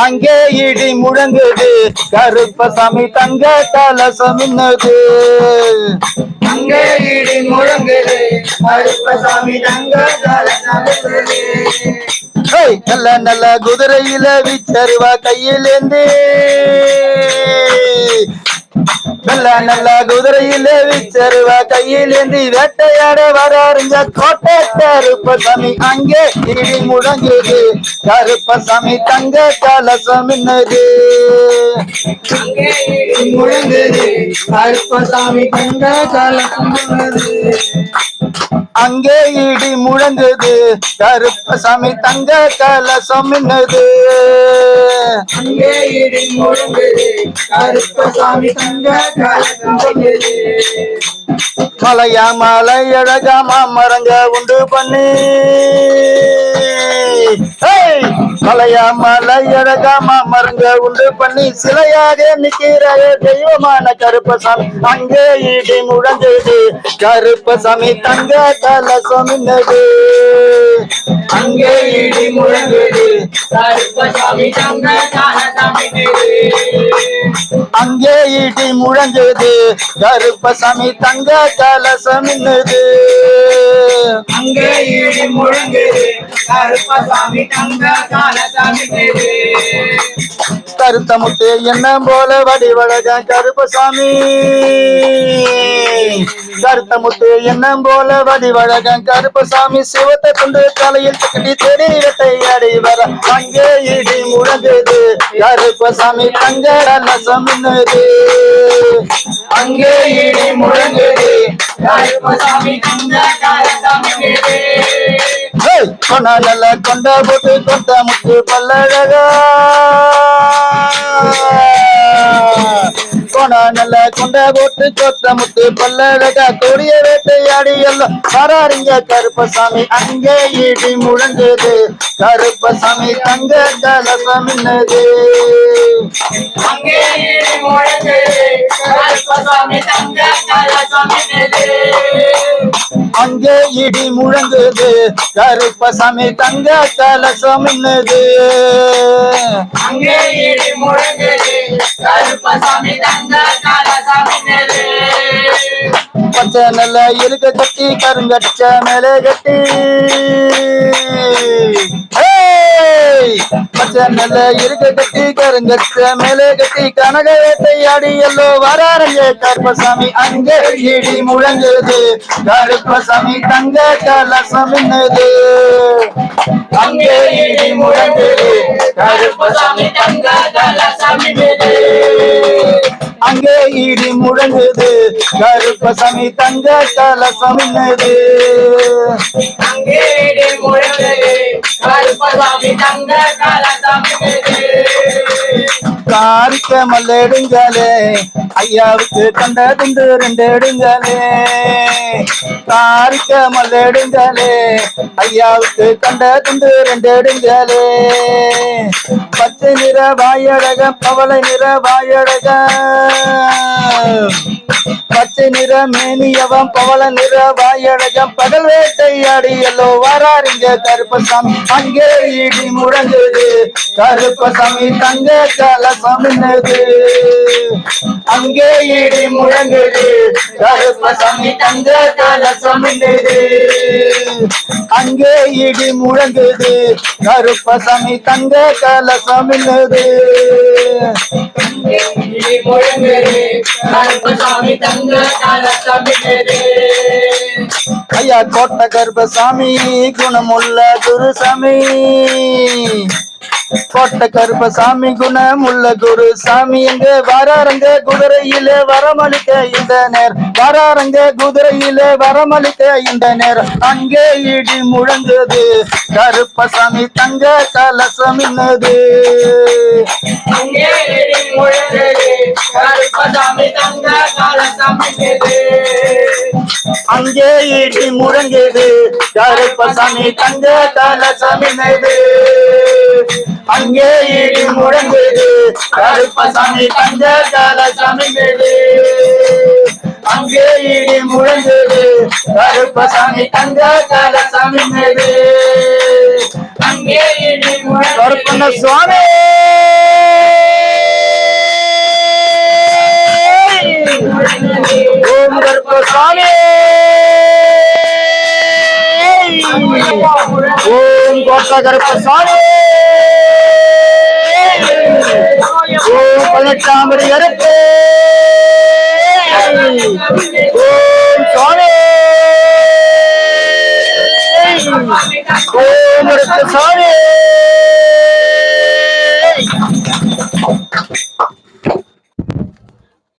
அங்கே இடி முழங்குது கருப்பசாமி தங்க கலசம் மின்னுது அங்கே இடி முழங்குது கருப்பசாமி தங்க கலசமிடுது. ஏய், நல்ல நல்ல குதிரையில விச்சருவா கையிலேந்து நல்ல நல்ல குதிரையில விச்சருவா கையிலேந்தி வேட்டையாட வராருங்க. கோட்டை கருப்பசாமி அங்கே இடி முழங்குது கருப்பசாமி தங்க கலசம் இடி முழங்குது. கருப்பசாமி தங்க கலசமிடுது. அங்கே இடி முழங்குது. கருப்பசாமி தங்க கலசம் மின்னுது அங்கே இடி முழங்குது. கருப்பசாமி தங்க. மலையா மலை அழகாமா மரங்க உண்டு பண்ணி. மலையா மலை அழகாமா மரங்க உண்டு பண்ணி. சிலையாக நிக்கிற தெய்வமான கருப்பசாமி அங்கே இடி முழங்குது. கருப்பசாமி தங்க கலசம் மின்னுது அங்கே இடி முழங்குது. கருப்பசாமி தங்க கலசமிடுது. அங்கே இடி முழங்குது. கருப்பசாமி தங்க கலசம் மின்னுது அங்கே இடி முழங்குது. கருப்பசாமி தங்க கலசமிடுது. கருத்த முட்டு என்ன போல வடிவழக கருப்பசாமி கருத்த முட்டு என்ன போல வடிவழக கருப்பசாமி சிவத்தை கொண்டு தலையில் தேடி வேட்டையாடி வர அங்கே இடி முழங்குது. கருப்பசாமி தங்க கலசம் அங்கே இடி முழங்குது. கருப்பசாமி தங்க கலசமிடுது. ஏய், கொண்ட போட்டு கொண்ட முத்து பல்லழகா. கொண்டா நல்ல கொண்ட போட்டு கொத்த முத்து பல்லழகா. கொடிய வேட்டையாடி எல்லாம் வராருங்க கருப்பசாமி. அங்கே இடி முழங்குது. கருப்பசாமி தங்க கலசம் மின்னுது அங்கே இடி முழங்குது கருப்பசாமி தங்க கலசமிடுது. அங்கே இடி முழங்குது கருப்பசாமி தங்க கலசம் மின்னுது அங்கே இடி முழங்குது கருப்பசாமி தங்க கலசமிடுது. பச்சை நல்ல இருக்க கட்டி கருங்கடிச்ச மேலே கட்டி ஏய்! நல்ல இருக்க கட்டி கருங்கச்ச மேலே கட்டி கனக அடி எல்லோ வராருங்க கருப்பசாமி அங்கே இடி முழங்குது. கருப்பசாமி தங்க கலசம் என்னது அங்கே இடி முழங்குது. கருப்பசாமி தங்க கலசமிடுது. அங்கே இடி முழங்குது. கருப்பசாமி தங்க கலசம் என்னது அங்கே இடி முழங்குது. கருப்பசாமி தங்க கலசம் காரிக்க மல்லெடுங்களே ஐயாவுக்கு கண்டதுண்டு ரெண்டு எடுங்களே காரிக்க மல்லெடுங்களே ஐயாவுக்கு கண்டதுண்டு ரெண்டு எடுங்களே பச்சை நிற வாயழக பவளை நிற வாயழக பச்சை நிற மேனியவன் பவள நிற வாயழகம் பகல் வேட்டையாடி எல்லோ வராருங்க கருப்பசாமி. அங்கே இடி முழங்குது கருப்பசாமி தங்க கலசம் அங்கே இடி முழங்குது கருப்பசாமி தங்க கலசம் அங்கே இடி முழங்குது கருப்பசாமி தங்க கலசம் Thank you. இடி முழங்குது கருப்பசாமி தங்க கலசமிடுது. ஐயா கோட்ட கருப்பசாமி குணமுள்ள குருசாமி. கோட்ட கருப்பசாமி குணமுள்ள குருசாமி. எங்க வராரங்க குதிரையில வரமளிக்க இந்த நேர். வராரங்க குதிரையில வரமளிக்க இந்த நேர். அங்கே இடி முழங்குது. கருப்பசாமி தங்க கலசம் இன்னது அங்கே இடி முழங்குது. கருப்பசாமி தங்க கலசமிடுது. அங்கே இடி முழங்குது கருப்பசாமி தங்க கலசம் அங்கே இடி முழங்குது கருப்பசாமி தங்க கலசம் அங்கே இடி முழங்குது கருப்பசாமி தங்க கலசம் இன்னது அங்கே இடி கருப்பண்ண சுவாமி! ஓம் கருப்பசாமி. ஓம் கோட்ட கருப்பசாமி. ஓம் பதினெட்டாம்படி கருப்பு ஓம் சுவாமி ஓம் கருப்பசாமி